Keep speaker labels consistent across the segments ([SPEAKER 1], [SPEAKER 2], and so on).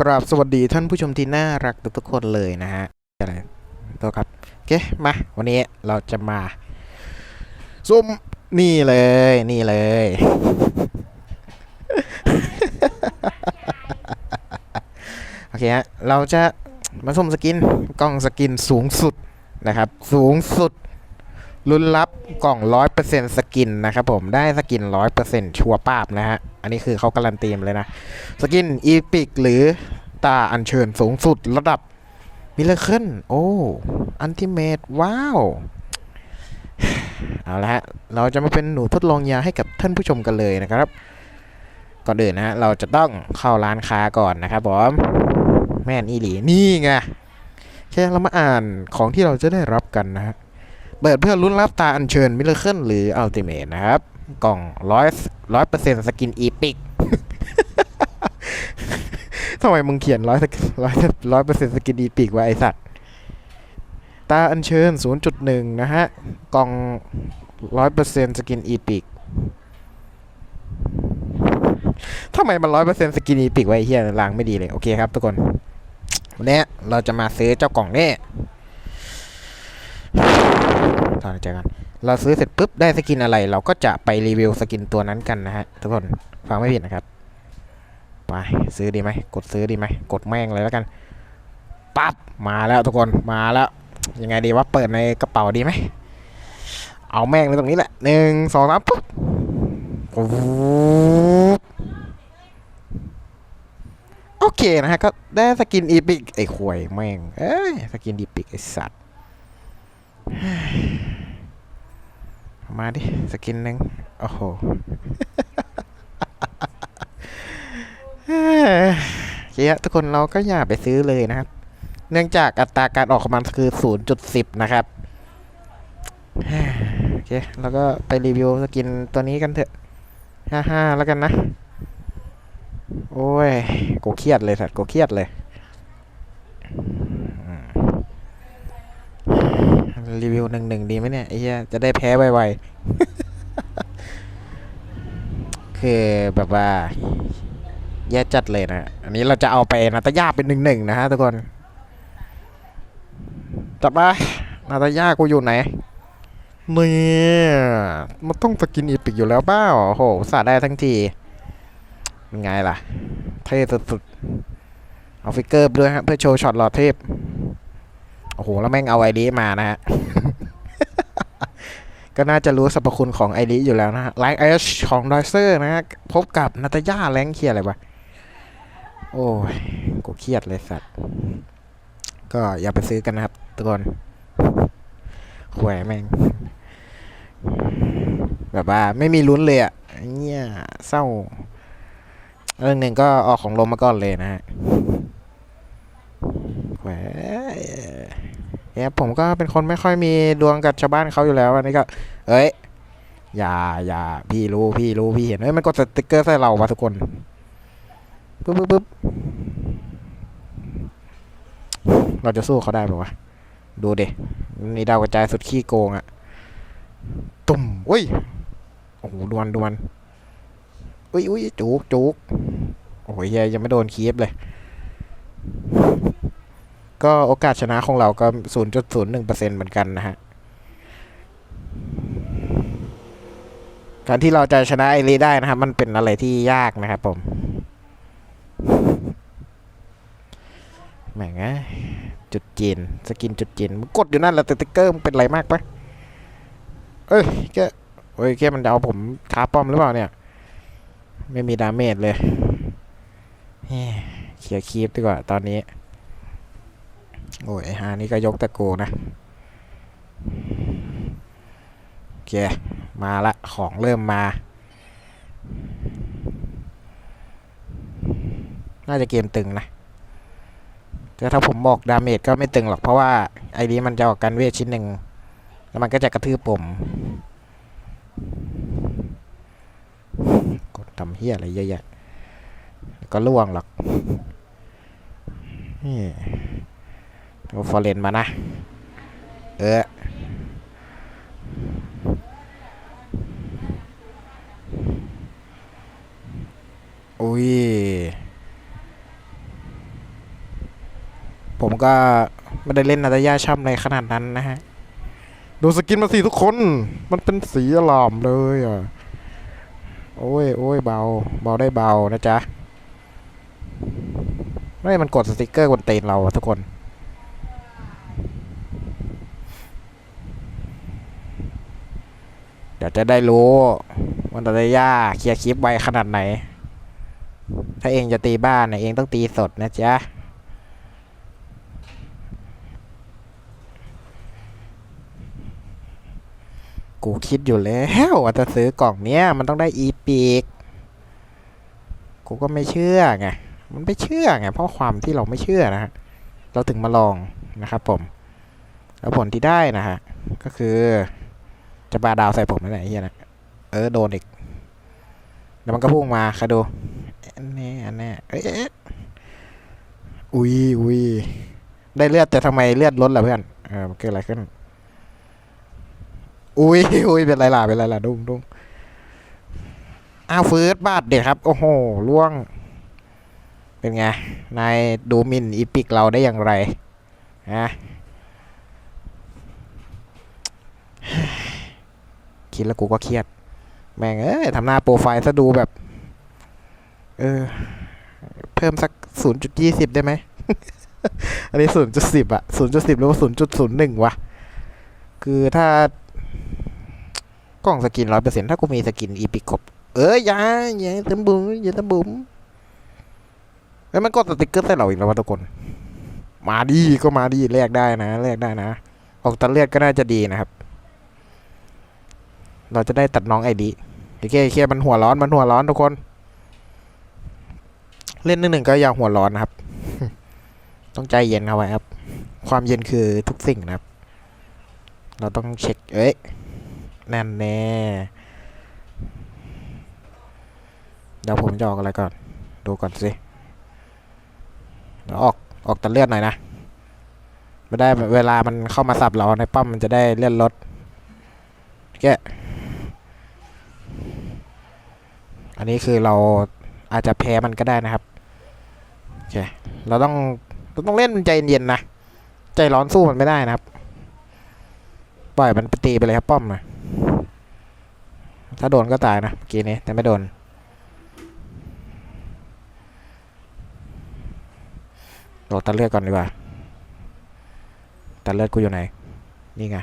[SPEAKER 1] กราบสวัสดีท่านผู้ชมที่น่ารักทุกๆคนเลยนะฮะอะไรตัวครับโอเคมาวันนี้เราจะมาซุ่มนี่เลยนี่เลย โอเคฮะเราจะมาสุ่มสกินกล่องสกินสูงสุดนะครับ สูงสุด ลุ้นรับกล่อง 100%สกินนะครับผมได้สกิน 100%ชัวร์ป้าบนะฮะ อันนี้คือเขาการันตีมาเลยนะ สกินอีพิกหรือตาอัญเชิญสูงสุดระดับมิเลเคิลโอ้อันติเมตว้าว เอาละฮะ เราจะมาเป็นหนูทดลองยาให้กับท่านผู้ชมกันเลยนะครับ ก่อนอื่นนะฮะ เราจะต้องเข้าร้านค้าก่อนนะครับผมแม่นอีหลี นี่ไงแค่เรามาอ่านของที่เราจะได้รับกันนะฮะ เปิดเพื่อลุ้นรับตาอัญเชิญมิเลเคิลหรืออัลติเมทนะครับ กล่องร้อยร้อยเปอร์เซ็นต์สกินอีพิกทำไมมึงเขียนร้อยร้อยร้อยเปอร์เซ็นต์สกินอีพิกไว้ไอสัตว์ ตาอัญเชิญ 0.1 นะฮะ กล่องร้อยเปอร์เซ็นต์สกินอีพิกทำไมมันร้อยเปอร์เซ็นต์สกินอีพิกไว้ไอ้เฮียล้างไม่ดีเลย โอเคครับทุกคน วันนี้เราจะมาซื้อเจ้ากล่องนี้ ตอนเจอกันเราซื้อเสร็จปุ๊บได้สกินอะไร เราก็จะไปรีวิวสกินตัวนั้นกันนะฮะทุกคนฟังไม่ผิดนะครับไปซื้อดีไหมกดซื้อดีไหมกดแม่งเลยแล้วกันปั๊บมาแล้วทุกคนมาแล้วยังไงดีว่าเปิดในกระเป๋าดีไหมเอาแม่งเลยตรงนี้แหละหนึ่งสองสามปุ๊บโอเคนะฮะก็ได้สกินอีพิกไอ้ขวยแม่งเอ้ยสกินอีพิกไอ้สัตว์ มาดิ สกินหนึ่งโอ้โหเคฮะทุกคนเราก็อย่าไปซื้อเลยนะครับ เนื่องจากอัตราการออกของมันคือ 0.10 นะครับโอเคแล้วก็ไปรีวิวสกินตัวนี้กันเถอะ55แล้วกันนะ โอ้ย กูเครียดเลยสัตว์กูเครียดเลย รีวิวหนึ่งหนึ่งดีไหมเนี่ยไอ้เหี้ยจะได้แพ้ไวๆคือแบบว่า แย่จัดเลยนะ อันนี้เราจะเอาไปนาตาย่าเป็นหนึ่งหนึ่งนะฮะทุกคนจับไปนาตาย่ากูอยู่ไหนเนี่ยมันต้องสกินอีพิกอยู่แล้วเป้าโอ้โหสาดได้ทั้งทีเป็นไงล่ะ เท่สุดๆเอาฟิกเกอร์ด้วยฮะเพื่อโชว์ช็อตหล่อเทพ อ้โห แล้วแม่งเอาไอดีมานะฮะ ก็น่าจะรู้สรรพคุณของไอดีอยู่แล้วนะฮะไลน์เอชของดอยเซอร์นะฮะ พบกับนาตาย่าแรงเคียอะไรวะ โอ้ย กูเครียดเลยสัตว์ ก็อย่าไปซื้อกันนะครับทุกคนหวยแม่ง แบบว่าไม่มีลุ้นเลยอะเนี่ยเศร้า เรื่องหนึ่งก็ออกของลมมาก่อนเลยนะฮะแหว เนี่ยผมก็เป็นคนไม่ค่อยมีดวงกับชาวบ้านเขาอยู่แล้วอันนี้ก็ เอ้ย อย่าอย่าพี่รู้พี่รู้พี่เห็นเฮ้ยมันกดสติ๊กเกอร์ใส่เราวะทุกคนปึ๊บปึ๊บปึ๊บเราจะสู้เขาได้ปะวะ ดูเดนี่ดาวกระจายสุดขี้โกงอะตุ่มอุ้ย โอ้โหดวนดวนอุ้ยอุ้ยจุกจุกโอ้ยยังไม่โดนคีบเลย ก็โอกาสชนะของเราก็ 0.01%เหมือนกันนะฮะ การที่เราจะชนะไอรีได้นะครับ มันเป็นอะไรที่ยากนะครับผมแหม่งจุดจีนสกินจุดจีนมึงกดอยู่นั่นแหละแต่ติ๊กเกอร์มึงเป็นไรมากปะเอ้ยแกเอ้ยแกมันจะเอาผมคาป้อมหรือเปล่าเนี่ย ไม่มีดาเมจเลยเฮ้ยเคลียร์คีปดีกว่าตอนนี้ โอ้ยไอ้ฮานี่ก็ยกตะโกนะ โอเค มาละ ของเริ่มมา น่าจะเกมตึงนะแต่ถ้าผมบอกดาเมจก็ไม่ตึงหรอก เพราะว่าไอดีมันจะออกกันเวทชิ้นหนึ่ง แล้วมันก็จะกระทืบผม กดทำเฮียอะไรเยอะแยะก็ล่วงหรอกนี่ เอาฟอร์เรนมานะ เอออุ้ย ผมก็ไม่ได้เล่นนาตาย่าช่ำในขนาดนั้นนะฮะ ดูสกินมาสิทุกคน มันเป็นสีอลามเลยอะ โอ้ยโอ้ยเบา เบาได้เบานะจ๊ะ ไม่ มันกดสติกเกอร์บนเตนเราอะทุกคน เดี๋ยวจะได้รู้ว่านาตาย่าเคลียร์คลิปไวขนาดไหน ถ้าเองจะตีบ้านเนี่ยเองต้องตีสดนะจ๊ะกูคิดอยู่แล้วว่าจะซื้อกล่องเนี้ยมันต้องได้อีพิกกูก็ไม่เชื่อไง มันไม่เชื่อไง เพราะความที่เราไม่เชื่อนะฮะ เราถึงมาลองนะครับผม แล้วผลที่ได้นะฮะ ก็คือ จะปาดาวใส่ผมนั่นแหละไอ้เฮียนะเออโดนอีกแล้วมันก็พุ่งมาใครดูอันนี้อันนี้เอ๊ะอุ้ยอุ้ยได้เลือดแต่ทำไมเลือดลดล่ะเพื่อนเออมันเกิดอะไรขึ้น อุ้ยอุ้ยเป็นไรล่ะเป็นไรล่ะดุ้งดุ้งอ้าวเฟิร์สบาดเด็ดครับ โอ้โหล่วง เป็นไงนายดูมินอีพิกเราได้อย่างไรฮะ คิดแล้วกูก็เครียด แม่งเอ้ยทำหน้าโปรไฟล์ซะดูแบบ เออ เพิ่มสักศูนย์จุดยี่สิบได้ไหม อันนี้ศูนย์จุดสิบอะศูนย์จุดสิบหรือว่าศูนย์จุดศูนย์หนึ่งวะ คือถ้ากล่องสกินร้อยเปอร์เซ็นต์ถ้ากูมีสกินอีพิกครบเอ้ยอย่าอย่าตะบุ๋มอย่าตะบุ๋มแล้วมันก็สติกเกอร์ใส่เราอีกแล้ววะทุกคน มาดีก็มาดีแลกได้นะแลกได้นะ ออกตัดเลือดก็น่าจะดีนะครับ เราจะได้ตัดน้องไอดีโอเคโอเคมันหัวร้อนมันหัวร้อนทุกคน เล่นหนึ่งหนึ่งก็อย่าหัวร้อนนะครับ ต้องใจเย็นเอาไว้ครับ ความเย็นคือทุกสิ่งนะครับ เราต้องเช็คเอ้ยแน่นแน่เดี๋ยวผมจะออกอะไรก่อน ดูก่อนสิเดี๋ยวออกออกตัดเลือดหน่อยนะไม่ได้เวลามันเข้ามาสับเราในป้อมมันจะได้เลื่อนลดแก อันนี้คือเราอาจจะแพ้มันก็ได้นะครับโอเคเราต้องเราต้องเล่นใจเย็นๆนะ ใจร้อนสู้มันไม่ได้นะครับ ปล่อยมันไปตีไปเลยครับป้อมนะถ้าโดนก็ตายนะเมื่อกี้นี้แต่ไม่โดน โดดตัดเลือดก่อนดีกว่า ตัดเลือดกูอยู่ไหน นี่ไง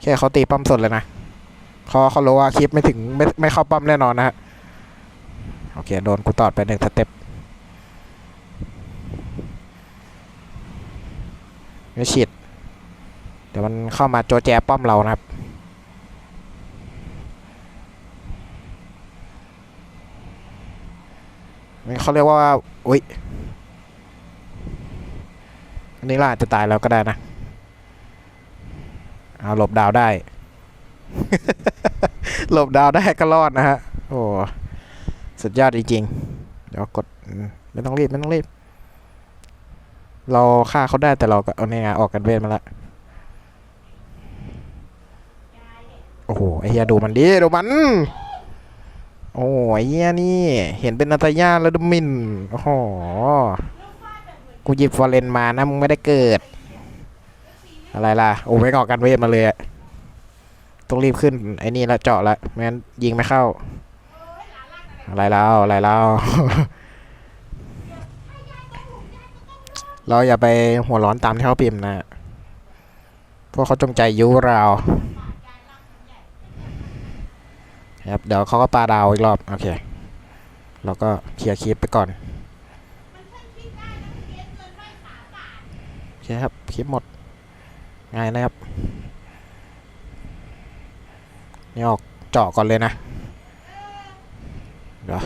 [SPEAKER 1] แค่เขาตีป้อมสดเลยนะเขาเขารู้ว่าคลิปไม่ถึงไม่ไม่เข้าป้อมแน่นอนนะฮะ โอเค โดนกูตอดไปหนึ่งสเต็ปไม่ฉีดเดี๋ยวมันเข้ามาโจแจป้อมเรานะครับ นี่เขาเรียกว่า อุ้ย อันนี้ล่าจจะตายแล้วก็ได้นะ เอาหลบดาวได้ หลบดาวได้ก็รอดนะฮะ โอ้ สุดยอดจริงๆเดี๋ยวกดไม่ต้องรีบไม่ต้องรีบ เราฆ่าเขาได้แต่เราก็เอาเนี่ยไงออกกันเวทมาละโอ้โหไอเฮียดูมันดิดูมัน โอ้ไอเฮียนี่ เห็นเป็นนาตาย่าแล้วดูมินโอ้โหกูหยิบฟอร์เรนมานะมึงไม่ได้เกิด อะไรล่ะโอ้ไม่ออกกันเวทมาเลยต้องรีบขึ้นไอ้นี่ละเจาะละไม่งั้นยิงไม่เข้า อะไรแล้วอะไรแล้วเราอย่าไปหัวร้อนตามที่เขาพิมพ์นะ พวกเขาจงใจยุเราครับเดี๋ยวเขาก็ปาดาวอีกรอบ โอเค เราก็เคลียร์คลิปไปก่อน โอเคครับ คลิปหมด ง่ายนะครับ นี่ออกเจาะก่อนเลยนะ เดี๋ยว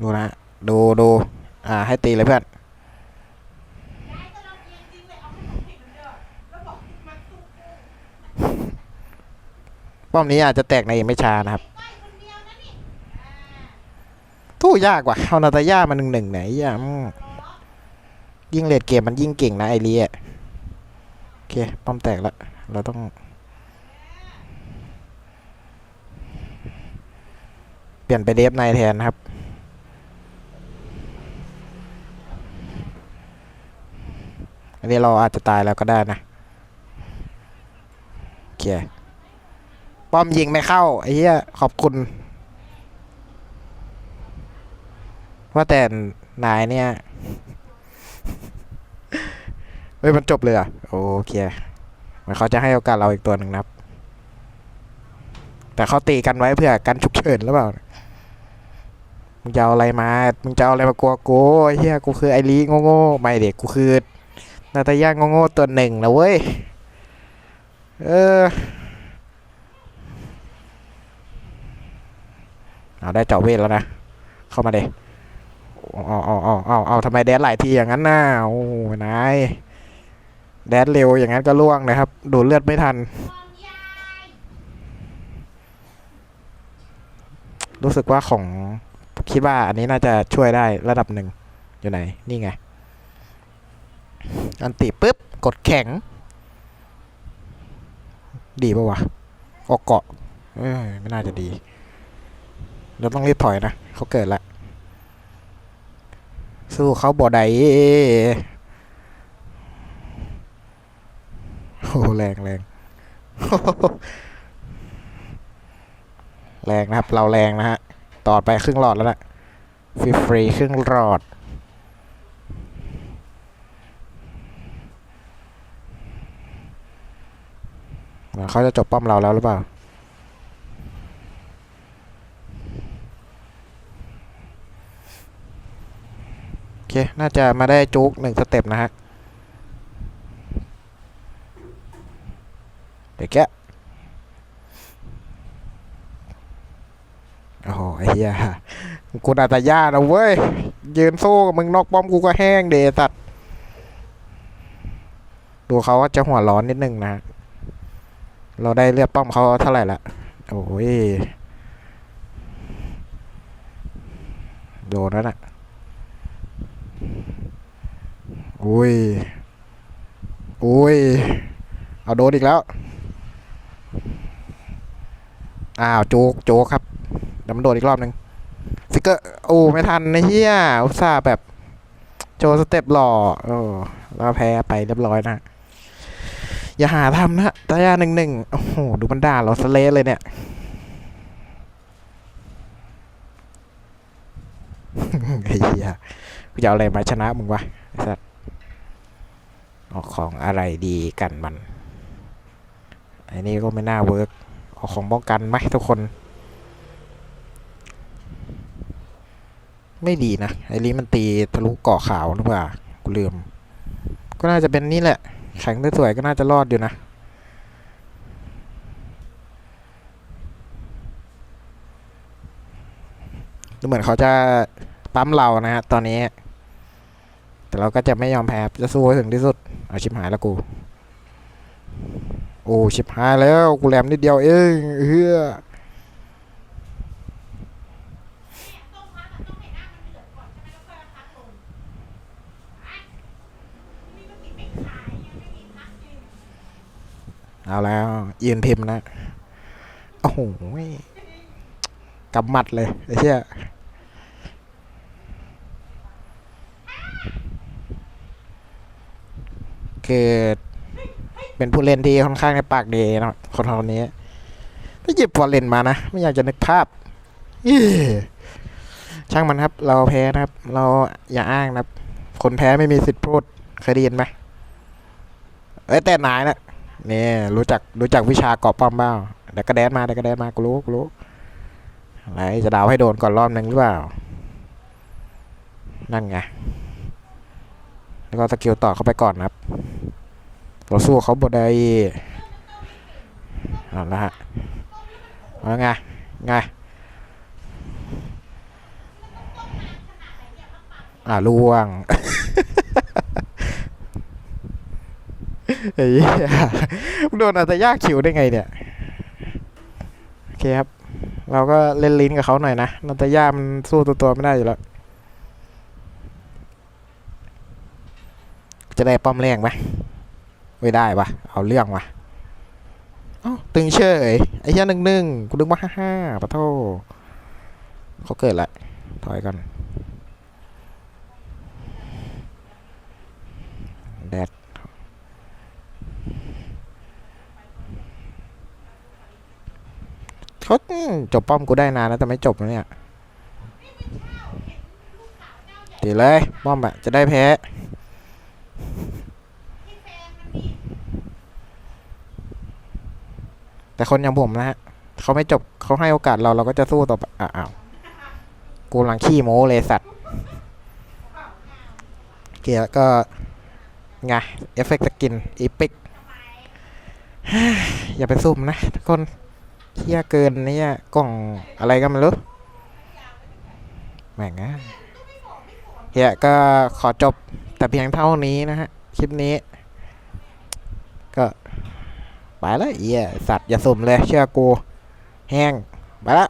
[SPEAKER 1] ดูนะ ดูดูอ่า ให้ตีเลยเพื่อนป้อมนี้อาจจะแตกในอีกไม่ช้านะครับ ตู้ยากกว่าเอานาตาย่ามาหนึ่งหนึ่งไหนย่าอืม ยิ่งเลดเกมมันยิ่งเก่งนะไอเลียโอเคป้อมแตกละเราต้องเปลี่ยนไปเดฟนายแทนครับอันนี้เราอาจจะตายแล้วก็ได้นะโอเคป้อมยิงไม่เข้าไอ้เหี้ยขอบคุณว่าแต่นายเนี่ย เฮ้ยมันจบเลยอะโอเคเหมันเขาจะให้โอกาสเราอีกตัวหนึ่งนะครับ แต่เขาตีกันไว้เพื่อกันฉุกเฉินหรือเปล่ามึงจะเอาอะไรมา มึงจะเอาอะไรมากลัวกูเฮียกูคือไอรีโง่ๆไม่เด็กกูคือนาตาย่าโง่ๆตัวหนึ่งนะเว้ย เออ เอาได้เจาะเวทแล้วนะ เข้ามาเด็เอาเอาเอาเอาเอาทำไมแดดหลายทีอย่างนั้นน่ะโอ้นาย แดดเร็วอย่างนั้นก็ล่วงนะครับ ดูดเลือดไม่ทัน รู้สึกว่าของคิดว่าอันนี้น่าจะช่วยได้ระดับหนึ่งอยู่ไหน นี่ไง อันติปุ๊บ กดแข็ง ดีปะวะ ออกเกาะเอ้ยไม่น่าจะดี เราต้องรีบถอยนะ เขาเกิดละ สู้เขาบ่ได้ โอ้โหแรงแรงแรงนะครับ เราแรงนะฮะ ต่อไปครึ่งหลอดแล้วนะฟรีฟรีครึ่งหลอด เหมือนเขาจะจบป้อมเราแล้วหรือเปล่า โอเค น่าจะมาได้จุกหนึ่งสเต็ปนะฮะ เดี๋ยวแกโอ้โหไอ้เหี้ยกูนาตาย่านะเว้ย ยืนสู้กับมึงนอกป้อมกูก็แห้งเดสัตว์ดูเขาว่าจะหัวร้อนนิดนึงนะ เราได้เลือดป้อมเขาเท่าไหร่ละ โอ้ย โดนแล้วน่ะอุ้ยอุ้ย เอาโดนอีกแล้ว อ้าวโจ๊กโจ๊กครับเดี๋ยวมันโดดอีกรอบหนึ่งฟิกเกอร์โอ้ไม่ทันนะเฮียอุตส่าห์แบบโจสเต็ปหล่อเออแล้วแพ้ไปเรียบร้อยนะ อย่าหาทำนะตายาหนึ่งหนึ่งโอ้โหดูมันด่าเราสเลสเลยเนี่ยไอ้เหี้ยกูจะเอาอะไรมาชนะมึงวะไอ้สัสเอาของอะไรดีกันมันไอ้นี่ก็ไม่น่าเวิร์ก เอาของป้องกันไหมทุกคน ไม่ดีนะไอ้ลีมันตีทะลุเกาะขาวหรือเปล่ากูลืม ก็น่าจะเป็นนี่แหละ แข็งได้สวยก็น่าจะรอดอยู่นะดูเหมือนเขาจะปั๊มเรานะฮะตอนนี้ แต่เราก็จะไม่ยอมแพ้จะสู้ให้ถึงที่สุด เอาชิบหายแล้วกู โอ้ชิบหายแล้วกูแหลมนิดเดียวเองเฮือเอาแล้วยืนพิมนะ โอ้โหกำหมัดเลยไอ้เชี่ยคือ เป็นผู้เล่นที่ค่อนข้างในปากดีนะคนคนนี้ถ้าหยิบฟอร์เรนมานะ ไม่อยากจะนึกภาพช่างมันครับ เราแพ้นะครับ เราอย่าอ้างนะครับ คนแพ้ไม่มีสิทธิ์พูดเคยได้ยินไหมเอ้แต่นายนะเนี่รู้จักรู้จักวิชาเกาะป้อมเปล่าเดี๋ยวกระแดนมาเดี๋ยวกระแดนมากูรู้กูรู้อะไรจะดาวให้โดนก่อนรอบหนึ่งหรือเปล่า นั่นไง แล้วก็สกิลต่อเข้าไปก่อนนะครับ เราสู้เขาบดได้เอาละฮะเอาไงไงอ่าล่วงไอ้เฮ้ยโดนอัตยากคิวได้ไงเนี่ย โอเคครับ เราก็เล่นลิ้นกับเขาหน่อยนะนัตยามันสู้ตัวตัวไม่ได้อยู่แล้ว จะได้ป้อมแรงไหม ไม่ได้ปะเอาเรื่องวะเอ้าตึงเฉยไอ้เหี้ยหนึ่งหนึ่งกูนึกว่าห้าห้าปะโทเขาเกิดละถอยก่อนแดดเขาอืมจบป้อมกูได้นานแล้วแต่ไม่จบนะเนี่ยตีเลยป้อมอะจะได้แพ้ แต่คนอย่างผมนะฮะเขาไม่จบเขาให้โอกาสเราเราก็จะสู้ต่อไปอ้าวกูกำลังขี้โม้เลยสัตว์เกียร์ก็ไงเอฟเฟกต์สกินอีพิกอย่าไปซุ่มนะทุกคนเที่ยเกินเนี่ยกล่องอะไรกันไม่รู้แม่งอะเฮียก็ขอจบแต่เพียงเท่านี้นะฮะ คลิปนี้ ไปแล้วเอียสัตว์อย่าสุ่มเลยเชื่อกู แห้งไปละ